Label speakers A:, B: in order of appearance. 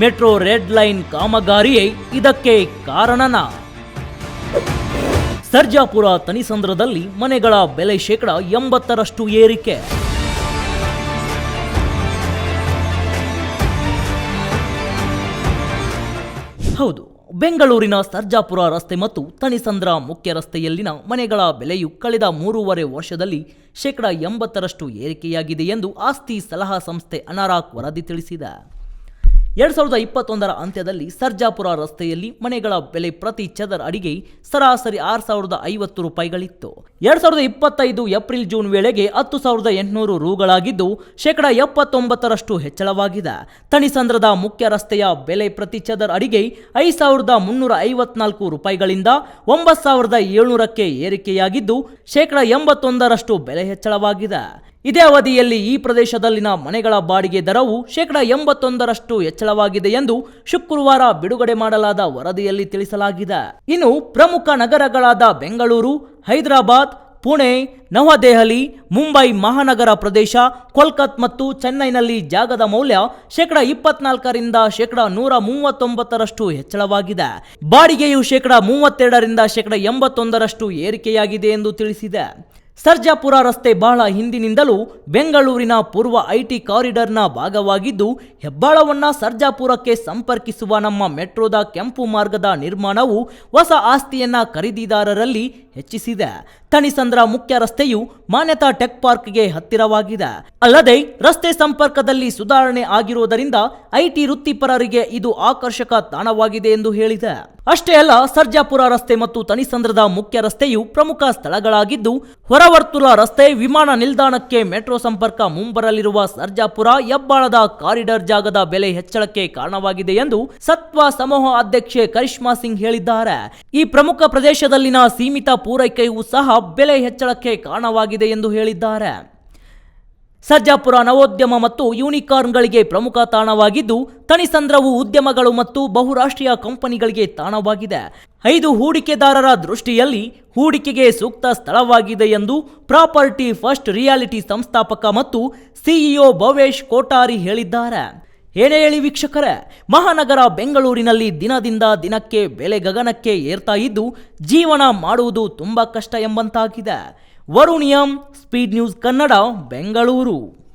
A: Metro red line ಕಾಮಗಾರಿಯೇ ಇದಕ್ಕೆ ಕಾರಣನಾ? ಸರ್ಜಾಪುರ ತನಿಸಂದ್ರದಲ್ಲಿ ಮನೆಗಳ ಬೆಲೆ ಶೇಕಡ ಎಂಬತ್ತರಷ್ಟು ಏರಿಕೆ. ಹೌದು, ಬೆಂಗಳೂರಿನ ಸರ್ಜಾಪುರ ರಸ್ತೆ ಮತ್ತು ತನಿಸಂದ್ರ ಮುಖ್ಯ ರಸ್ತೆಯಲ್ಲಿನ ಮನೆಗಳ ಬೆಲೆಯು ಕಳೆದ ಮೂರುವರೆ ವರ್ಷದಲ್ಲಿ ಶೇಕಡ ಎಂಬತ್ತರಷ್ಟು ಏರಿಕೆಯಾಗಿದೆ ಎಂದು ಆಸ್ತಿ ಸಲಹಾ ಸಂಸ್ಥೆ ಅನಾರಾಕ್ ವರದಿ ತಿಳಿಸಿದೆ. ಎರಡ್ ಸಾವಿರದ ಇಪ್ಪತ್ತೊಂದರ ಅಂತ್ಯದಲ್ಲಿ ಸರ್ಜಾಪುರ ರಸ್ತೆಯಲ್ಲಿ ಮನೆಗಳ ಬೆಲೆ ಪ್ರತಿ ಚದರ ಅಡಿಗೆ ಸರಾಸರಿ ಆರು ಸಾವಿರದ ಐವತ್ತು ರೂಪಾಯಿಗಳಿತ್ತು. ಎರಡ್ ಸಾವಿರದ ಇಪ್ಪತ್ತೈದು ಏಪ್ರಿಲ್ ಜೂನ್ ವೇಳೆಗೆ ಹತ್ತು ಸಾವಿರದ ಎಂಟುನೂರು ರೂಗಳಾಗಿದ್ದು, ಶೇಕಡ ಎಪ್ಪತ್ತೊಂಬತ್ತರಷ್ಟು ಹೆಚ್ಚಳವಾಗಿದೆ. ತಣಿಸಂದ್ರದ ಮುಖ್ಯ ರಸ್ತೆಯ ಬೆಲೆ ಪ್ರತಿ ಚದರ ಅಡಿಗೆ ಐದು ಸಾವಿರದ ಮುನ್ನೂರ ಐವತ್ನಾಲ್ಕು ರೂಪಾಯಿಗಳಿಂದ ಒಂಬತ್ತು ಸಾವಿರದ ಏಳ್ನೂರಕ್ಕೆ ಏರಿಕೆಯಾಗಿದ್ದು, ಶೇಕಡ ಎಂಬತ್ತೊಂದರಷ್ಟು ಬೆಲೆ ಹೆಚ್ಚಳವಾಗಿದೆ. ಇದೇ ಅವಧಿಯಲ್ಲಿ ಈ ಪ್ರದೇಶದಲ್ಲಿನ ಮನೆಗಳ ಬಾಡಿಗೆ ದರವು ಶೇಕಡಾ ಎಂಬತ್ತೊಂದರಷ್ಟು ಹೆಚ್ಚಳವಾಗಿದೆ ಎಂದು ಶುಕ್ರವಾರ ಬಿಡುಗಡೆ ಮಾಡಲಾದ ವರದಿಯಲ್ಲಿ ತಿಳಿಸಲಾಗಿದೆ. ಇನ್ನು ಪ್ರಮುಖ ನಗರಗಳಾದ ಬೆಂಗಳೂರು, ಹೈದರಾಬಾದ್, ಪುಣೆ, ನವದೆಹಲಿ, ಮುಂಬೈ ಮಹಾನಗರ ಪ್ರದೇಶ, ಕೋಲ್ಕತ್ ಮತ್ತು ಚೆನ್ನೈನಲ್ಲಿ ಜಾಗದ ಮೌಲ್ಯ ಶೇಕಡ ಇಪ್ಪತ್ನಾಲ್ಕರಿಂದ ಶೇಕಡಾ ನೂರ ಮೂವತ್ತೊಂಬತ್ತರಷ್ಟು ಹೆಚ್ಚಳವಾಗಿದೆ. ಬಾಡಿಗೆಯು ಶೇಕಡಾ ಮೂವತ್ತೆರಡರಿಂದ ಶೇಕಡಾ ಎಂಬತ್ತೊಂದರಷ್ಟು ಏರಿಕೆಯಾಗಿದೆ ಎಂದು ತಿಳಿಸಿದೆ. ಸರ್ಜಾಪುರ ರಸ್ತೆ ಬಹಳ ಹಿಂದಿನಿಂದಲೂ ಬೆಂಗಳೂರಿನ ಪೂರ್ವ ಐಟಿ ಕಾರಿಡಾರ್ನ ಭಾಗವಾಗಿದ್ದು, ಹೆಬ್ಬಾಳವನ್ನ ಸರ್ಜಾಪುರಕ್ಕೆ ಸಂಪರ್ಕಿಸುವ ನಮ್ಮ ಮೆಟ್ರೋದ ಕೆಂಪು ಮಾರ್ಗದ ನಿರ್ಮಾಣವು ಹೊಸ ಆಸ್ತಿಯನ್ನ ಖರೀದಿದಾರರಲ್ಲಿ ಹೆಚ್ಚಿಸಿದೆ. ತಣಿಸಂದ್ರ ಮುಖ್ಯ ರಸ್ತೆಯು ಮಾನ್ಯತಾ ಟೆಕ್ ಪಾರ್ಕ್ಗೆ ಹತ್ತಿರವಾಗಿದೆ. ಅಲ್ಲದೆ, ರಸ್ತೆ ಸಂಪರ್ಕದಲ್ಲಿ ಸುಧಾರಣೆ ಆಗಿರುವುದರಿಂದ ಐಟಿ ವೃತ್ತಿಪರರಿಗೆ ಇದು ಆಕರ್ಷಕ ತಾಣವಾಗಿದೆ ಎಂದು ಹೇಳಿದೆ. ಅಷ್ಟೇ ಅಲ್ಲ, ಸರ್ಜಾಪುರ ರಸ್ತೆ ಮತ್ತು ತಣಿಸಂದ್ರದ ಮುಖ್ಯ ರಸ್ತೆಯು ಪ್ರಮುಖ ಸ್ಥಳಗಳಾಗಿದ್ದು, ಹೊರವರ್ತುಲ ರಸ್ತೆ ವಿಮಾನ ನಿಲ್ದಾಣಕ್ಕೆ ಮೆಟ್ರೋ ಸಂಪರ್ಕ ಮುಂಬರಲಿರುವ ಸರ್ಜಾಪುರ ಹೆಬ್ಬಾಳದ ಕಾರಿಡಾರ್ ಜಾಗದ ಬೆಲೆ ಹೆಚ್ಚಳಕ್ಕೆ ಕಾರಣವಾಗಿದೆ ಎಂದು ಸತ್ವ ಸಮೂಹ ಅಧ್ಯಕ್ಷೆ ಕರಿಷ್ಮಾ ಸಿಂಗ್ ಹೇಳಿದ್ದಾರೆ. ಈ ಪ್ರಮುಖ ಪ್ರದೇಶದಲ್ಲಿನ ಸೀಮಿತ ಪೂರೈಕೆಯೂ ಸಹ ಬೆಲೆ ಹೆಚ್ಚಳಕ್ಕೆ ಕಾರಣವಾಗಿದೆ ಎಂದು ಹೇಳಿದ್ದಾರೆ. ಸರ್ಜಾಪುರ ನವೋದ್ಯಮ ಮತ್ತು ಯೂನಿಕಾರ್ನ್ಗಳಿಗೆ ಪ್ರಮುಖ ತಾಣವಾಗಿದ್ದು, ತಣಿಸಂದ್ರವು ಉದ್ಯಮಗಳು ಮತ್ತು ಬಹುರಾಷ್ಟ್ರೀಯ ಕಂಪನಿಗಳಿಗೆ ತಾಣವಾಗಿದೆ. ಐದು ಹೂಡಿಕೆದಾರರ ದೃಷ್ಟಿಯಲ್ಲಿ ಹೂಡಿಕೆಗೆ ಸೂಕ್ತ ಸ್ಥಳವಾಗಿದೆ ಎಂದು ಪ್ರಾಪರ್ಟಿ ಫಸ್ಟ್ ರಿಯಾಲಿಟಿ ಸಂಸ್ಥಾಪಕ ಮತ್ತು ಸಿಇಒ ಭವೇಶ್ ಕೋಟಾರಿ ಹೇಳಿದ್ದಾರೆ. ಏನೇ ಹೇಳಿ ವೀಕ್ಷಕರೇ, ಮಹಾನಗರ ಬೆಂಗಳೂರಿನಲ್ಲಿ ದಿನದಿಂದ ದಿನಕ್ಕೆ ಬೆಲೆ ಗಗನಕ್ಕೆ ಏರ್ತಾ ಇದ್ದು, ಜೀವನ ಮಾಡುವುದು ತುಂಬ ಕಷ್ಟ ಎಂಬಂತಾಗಿದೆ. ವರುಣಿಯಂ ಸ್ಪೀಡ್ ನ್ಯೂಸ್ ಕನ್ನಡ ಬೆಂಗಳೂರು.